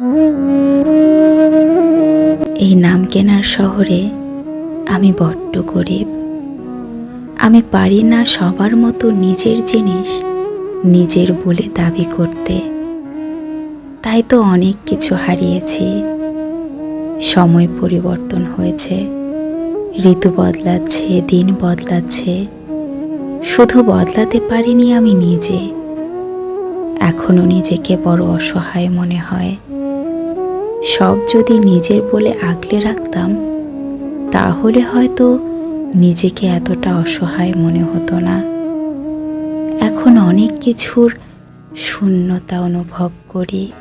এই নাম কেনার শহরে আমি বড্ড গরিব। আমি পারি না সবার মতো নিজের জিনিস নিজের বলে দাবি করতে। তাই তো অনেক কিছু হারিয়েছি। সময় পরিবর্তন হয়েছে, ঋতু বদলাচ্ছে, দিন বদলাচ্ছে। শুধু বদলাতে পারিনি আমি নিজে। এখনও নিজেকে বড় অসহায় মনে হয়। সব যদি নিজের বলে আগলে রাখতাম, তাহলে হয়তো নিজেকে এতটা অসহায় মনে হতো না। এখন অনেক কিছুর শূন্যতা অনুভব করি।